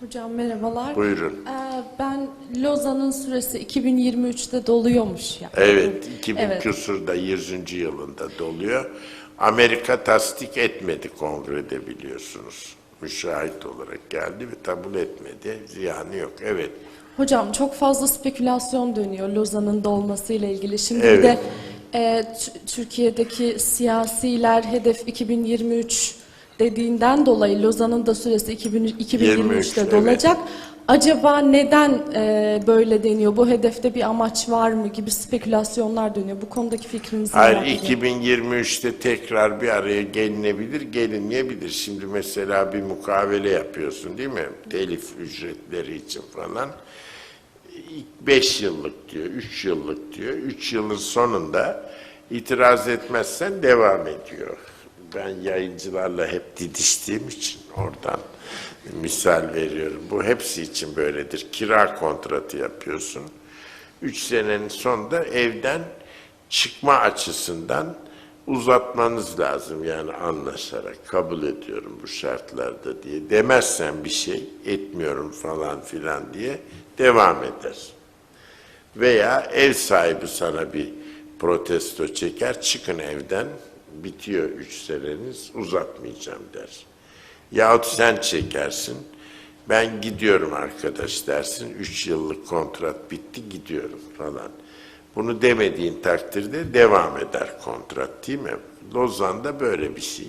Hocam merhabalar. Buyurun. Ee, ben Lozan'ın süresi 2023'te doluyormuş ya. Evet, 2000 Evet. küsurda 100. yılında doluyor. Amerika tasdik etmedi kongrede biliyorsunuz. Müşahit olarak geldi ve kabul etmedi. Ziyanı yok. Evet. Hocam çok fazla spekülasyon dönüyor Lozan'ın dolmasıyla ilgili. Şimdi bir Evet. de e, Türkiye'deki siyasiler hedef 2023 dediğinden dolayı Lozan'ın da süresi 2000 2023'te evet. dolacak. Acaba neden e, böyle deniyor? Bu hedefte bir amaç var mı gibi spekülasyonlar dönüyor. Bu konudaki fikrinizi Hayır, merak ediyorum. 2023'te tekrar bir araya gelinebilir, gelinmeyebilir. Şimdi mesela bir mukavele yapıyorsun değil mi? Telif ücretleri için falan. 5 yıllık diyor, 3 yıllık diyor. 3 yılın sonunda itiraz etmezsen devam ediyor. Ben yayıncılarla hep didiştiğim için oradan misal veriyorum. Bu hepsi için böyledir. Kira kontratı yapıyorsun. 3 senenin sonunda evden çıkma açısından uzatmanız lazım yani anlaşarak kabul ediyorum bu şartlarda diye demezsen bir şey etmiyorum falan filan diye devam eder. Veya ev sahibi sana bir protesto çeker çıkın evden bitiyor üç seneniz uzatmayacağım der. Yahut sen çekersin ben gidiyorum arkadaş dersin üç yıllık kontrat bitti gidiyorum falan. Bunu demediğin takdirde devam eder kontrat değil mi? Lozan'da böyle bir şey.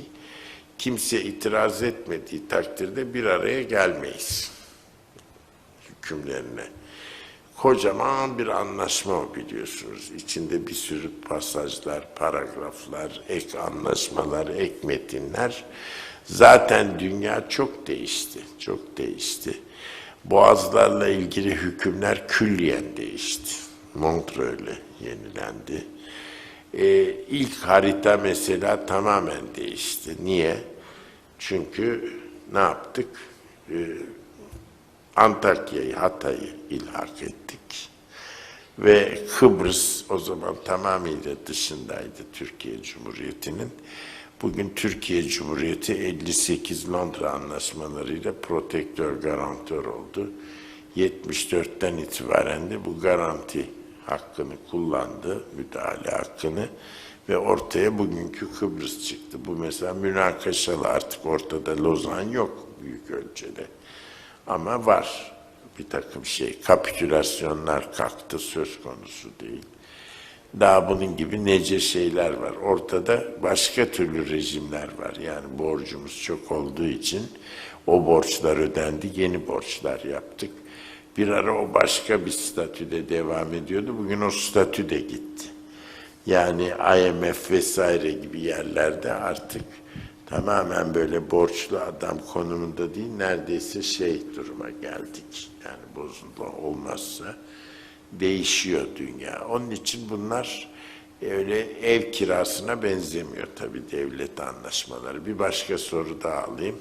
Kimse itiraz etmediği takdirde bir araya gelmeyiz hükümlerine. Kocaman bir anlaşma o biliyorsunuz. İçinde bir sürü pasajlar, paragraflar, ek anlaşmalar, ek metinler. Zaten dünya çok değişti, çok değişti. Boğazlarla ilgili hükümler külliyen değişti. Montreux'le yenilendi. Ee, ilk harita mesela tamamen değişti. Niye? Çünkü ne yaptık? Ee, Antakya'yı, Hatay'ı ilhak ettik. Ve Kıbrıs o zaman tamamıyla dışındaydı Türkiye Cumhuriyeti'nin. Bugün Türkiye Cumhuriyeti 58 Londra anlaşmalarıyla protektör, garantör oldu. 74'ten itibaren de bu garanti hakkını kullandı, müdahale hakkını ve ortaya bugünkü Kıbrıs çıktı. Bu mesela münakaşalı artık ortada Lozan yok büyük ölçüde. Ama var bir takım şey. Kapitülasyonlar kalktı söz konusu değil. Daha bunun gibi nece şeyler var. Ortada başka türlü rejimler var. Yani borcumuz çok olduğu için o borçlar ödendi, yeni borçlar yaptık. Bir ara o başka bir statüde devam ediyordu. Bugün o statü de gitti. Yani IMF vesaire gibi yerlerde artık tamamen böyle borçlu adam konumunda değil, neredeyse şey duruma geldik. Yani bozulma olmazsa değişiyor dünya. Onun için bunlar öyle ev kirasına benzemiyor tabii devlet anlaşmaları. Bir başka soru daha alayım.